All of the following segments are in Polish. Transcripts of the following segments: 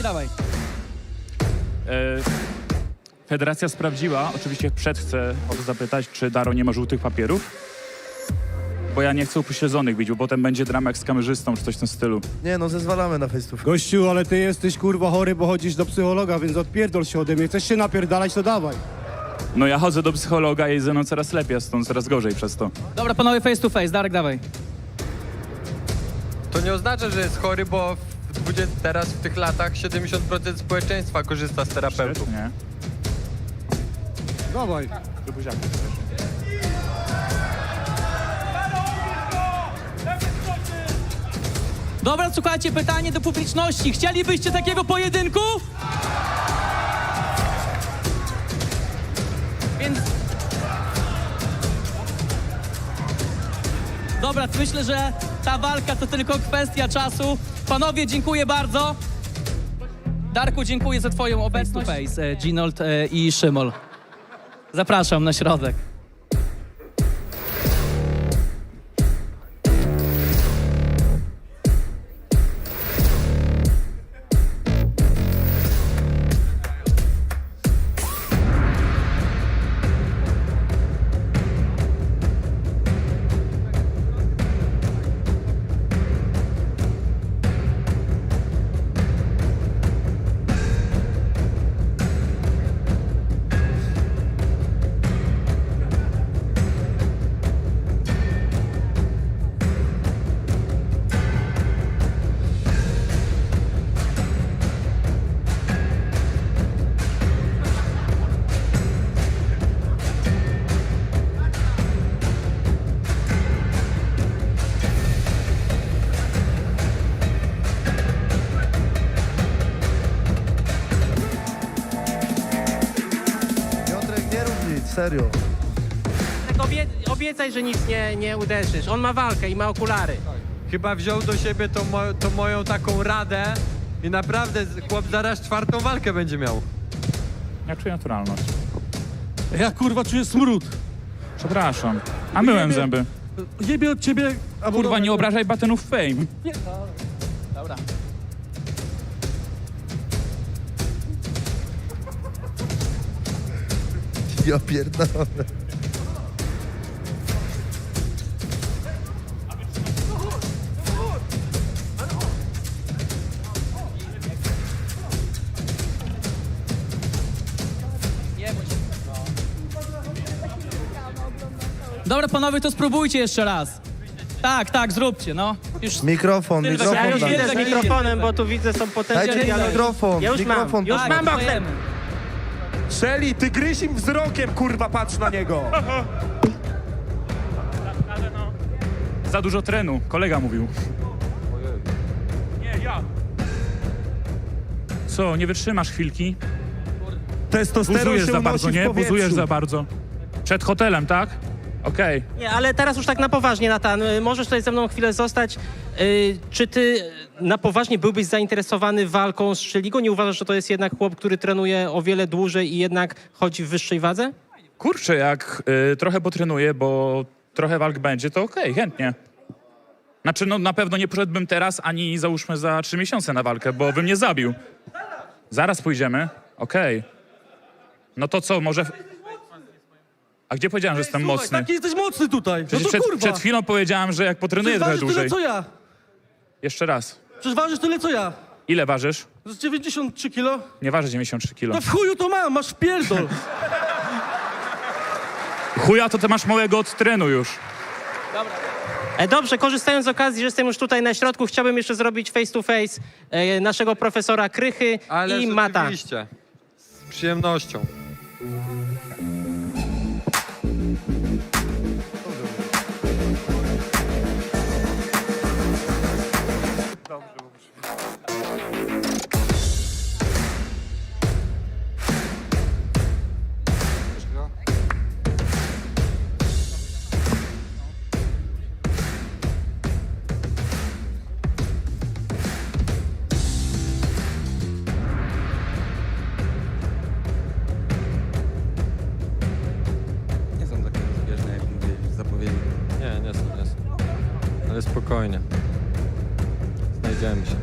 Okej, dawaj. E, Federacja sprawdziła, oczywiście przed chcę o to zapytać, czy Daro nie ma żółtych papierów. Bo ja nie chcę upośledzonych bić, bo potem będzie drama jak z kamerzystą, czy coś w tym stylu. Nie no, zezwalamy na face. Gościu, ale ty jesteś kurwa chory, bo chodzisz do psychologa, więc odpierdol się ode mnie. Chcesz się napierdalać, to dawaj. No ja chodzę do psychologa i ze mną coraz lepiej, a stąd coraz gorzej przez to. Dobra, panowie, face to face. Darek, dawaj. To nie oznacza, że jest chory, bo 20, teraz w tych latach 70% społeczeństwa korzysta z terapeutów. Nie? Dawaj. Dobra, słuchajcie, pytanie do publiczności. Chcielibyście takiego pojedynku? Więc... Dobra, myślę, że ta walka to tylko kwestia czasu. Panowie, dziękuję bardzo. Darku, dziękuję za twoją obecność. Face to face, e, Ginold e, i Szymol. Zapraszam na środek. Serio. Tak obie obiecaj, że nic nie, nie uderzysz. On ma walkę i ma okulary. Chyba wziął do siebie tą, mo- tą moją taką radę i naprawdę chłop zaraz czwartą walkę będzie miał. Ja czuję naturalność. Ja kurwa czuję smród. Przepraszam. A myłem Nie, nie. zęby. Jebie od ciebie. Kurwa, dobra, nie obrażaj batenów fame. Dobra. Ja pierdolę. Dobra, panowie, to spróbujcie jeszcze raz. Tak, tak, zróbcie, no. Już Mikrofon, mikrofon. Ja już daj. idę z mikrofonem, bo tu widzę są Dajcie potencjalne mi dialogi. mikrofon, Ja już mikrofon. mam, już mam boksem. Dajemy. Shelly, ty gryź im wzrokiem, kurwa, patrz na niego. Za dużo trenu, kolega mówił. Nie, ja. Co, nie wytrzymasz chwilki? Testosteron Buzujesz się za unosi bardzo, w nie? powietrzu. Buzujesz za bardzo. Przed hotelem, tak? Okej. Nie, ale teraz już tak na poważnie, Natan. y, Możesz tutaj ze mną chwilę zostać. Y, Czy ty na poważnie byłbyś zainteresowany walką z Szeligo? Nie uważasz, że to jest jednak chłop, który trenuje o wiele dłużej i jednak chodzi w wyższej wadze? Kurczę, jak y, trochę potrenuję, bo trochę walk będzie, to okej, chętnie. Znaczy, no na pewno nie poszedłbym teraz, ani załóżmy za trzy miesiące na walkę, bo bym mnie zabił. Zaraz pójdziemy, okej. No to co, może... A gdzie powiedziałem, że jestem Słuchaj, mocny? taki jesteś mocny tutaj. No Przecież to przed, kurwa. przed chwilą powiedziałem, że jak potrenuję Przecież trochę ważysz tyle, dłużej. co ja. Jeszcze raz. Przecież ważysz tyle, co ja. Ile ważysz? Z 93 kilo. Nie waży 93 kilo. No w chuju to mam, masz wpierdol. Chuja, to ty masz małego od trenu już. E, Dobrze, korzystając z okazji, że jestem już tutaj na środku, chciałbym jeszcze zrobić face to face e, naszego profesora Krychy Ale i Mata. oczywiście. Z przyjemnością. Ale spokojnie. Znajdziemy się.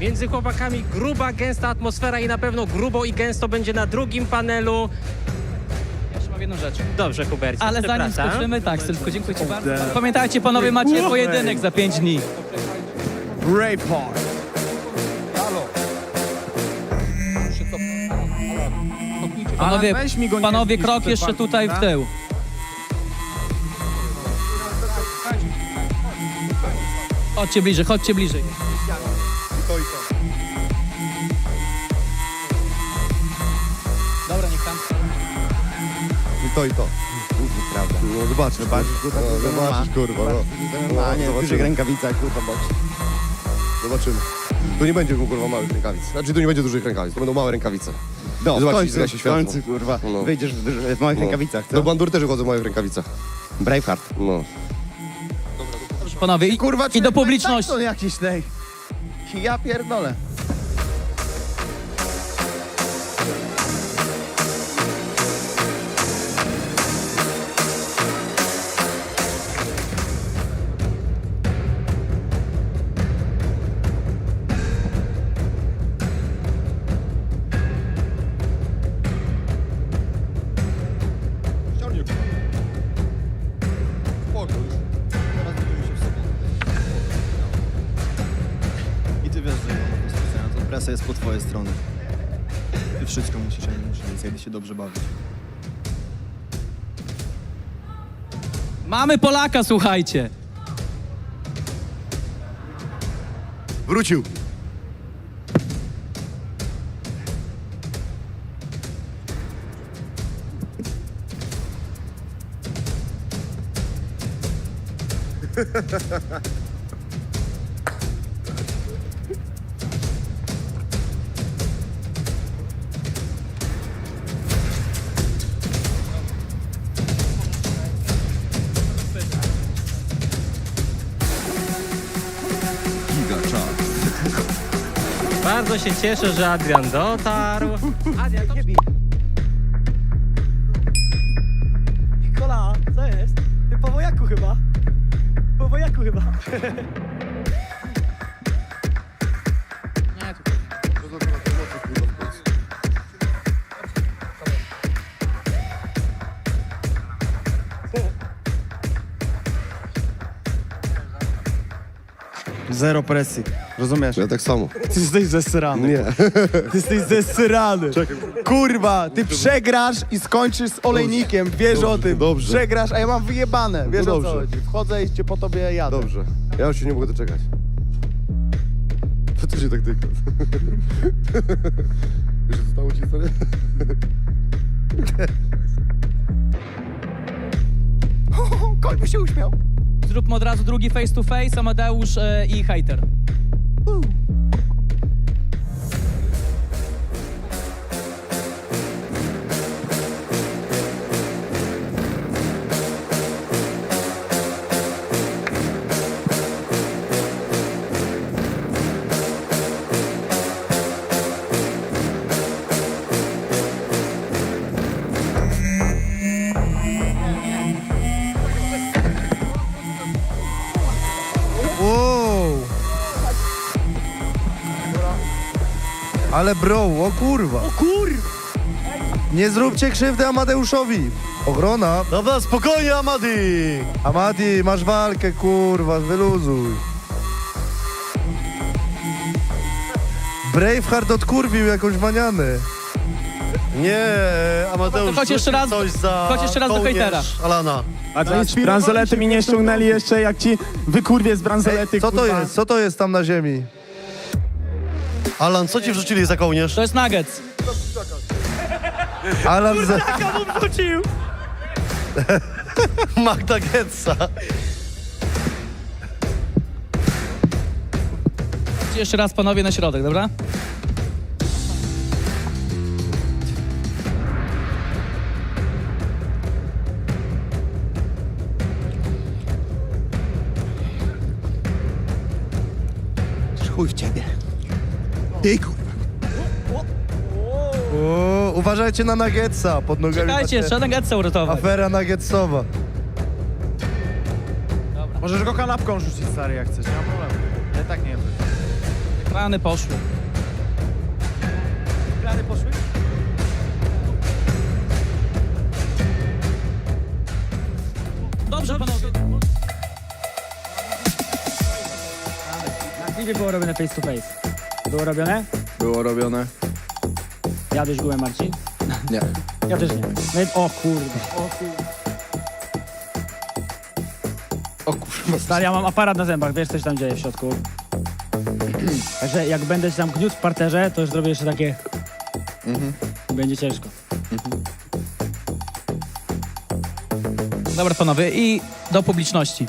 Między chłopakami gruba, gęsta atmosfera i na pewno grubo i gęsto będzie na drugim panelu. Jeszcze jedną rzecz. Dobrze, Hubert. Ale zanim skończymy, tak, Sylwku, dziękuję Ci bardzo. Pamiętajcie, panowie, macie pojedynek za 5 dni. Braveheart. Panowie, weź mi go nie panowie zniszcz, krok te jeszcze tutaj w tył. Chodźcie bliżej, chodźcie bliżej. Dobra, niech tam. I to i to. Prawda. No zobaczysz, zobaczysz, kurwa, no, zobaczysz, kurwa, no. A nie, w zobaczymy. dużych rękawicach, kurwa, bocz. Zobaczymy. Tu nie będzie kurwa małych rękawic. Znaczy tu nie będzie dużych rękawic, to będą małe rękawice. No, w końcu, w światło. końcu, kurwa, No. wyjdziesz w, duży- w małych No. rękawicach, co? Do bandur też chodzą w małych rękawicach. Braveheart. No. Panowie, i, i do publiczności. To jakiś tej. Ja pierdolę. Presja jest po twojej stronie. Ty wszystko musisz, ja nie muszę, więc ja idę się dobrze bawić. Mamy Polaka, słuchajcie. Wrócił. Bardzo się cieszę, że Adrian dotarł. Adrian, to... Nikola, co jest? Ty po wojaku chyba. Po wojaku chyba. Zero presji, rozumiesz? Ja tak samo. Ty jesteś zesrany. Nie. Ty jesteś zesrany. Kurwa, ty przegrasz i skończysz z olejnikiem, wiesz o tym. dobrze. Przegrasz, a ja mam wyjebane, wiesz No o co dobrze. chodzi. Wchodzę i cię po tobie jadę. Dobrze. Ja już się nie mogę doczekać. Co ty się tak tyka? Wiesz, co stało ci stary? Kolby się uśmiał. Zróbmy od razu drugi face to face, Amadeusz e, i Hater. Ale bro, o kurwa. O kurwa. Nie zróbcie krzywdy Amadeuszowi. Ochrona. Dobra, spokojnie, Amadi. Amadi, masz walkę, kurwa, wyluzuj. Braveheart odkurwił jakąś manianę. Nie, Amadeusz, chodź jeszcze raz- coś za chodź jeszcze raz do kołnierz hejtera. Alana. A to jest bransolety mi nie ściągnęli jeszcze, jak ci wykurwie z bransolety, Ej, co to kurwa. jest? Co to jest tam na ziemi? Alan, co ci wrzucili za kołnierz? To jest Nuggets. Alan za... Magda Getza. Chodźcie Jeszcze raz, panowie, na środek, dobra? Chuj w ciebie. Ty, kurwa. O, uważajcie na Nuggetsa, pod nogami Czekajcie, macie trzeba Nuggetsa uratować. Afera Nuggetsowa. Możesz go kanapką rzucić, stary, jak chcesz, nie ma problemu. Ja tak nie wiem. Rany poszły. Plany poszły? Dobrze, panowie. Na klipie było robione face to face. Było robione? Było robione? Jadłeś gumę, Marcin? Nie. Ja też nie. No i, o kurde. O kurde. O kurwa. Stary, ja mam aparat na zębach, wiesz co się tam dzieje w środku. Także jak będę się tam gniótł w parterze, to już zrobię jeszcze takie... Będzie ciężko. Dobra, panowie, i do publiczności.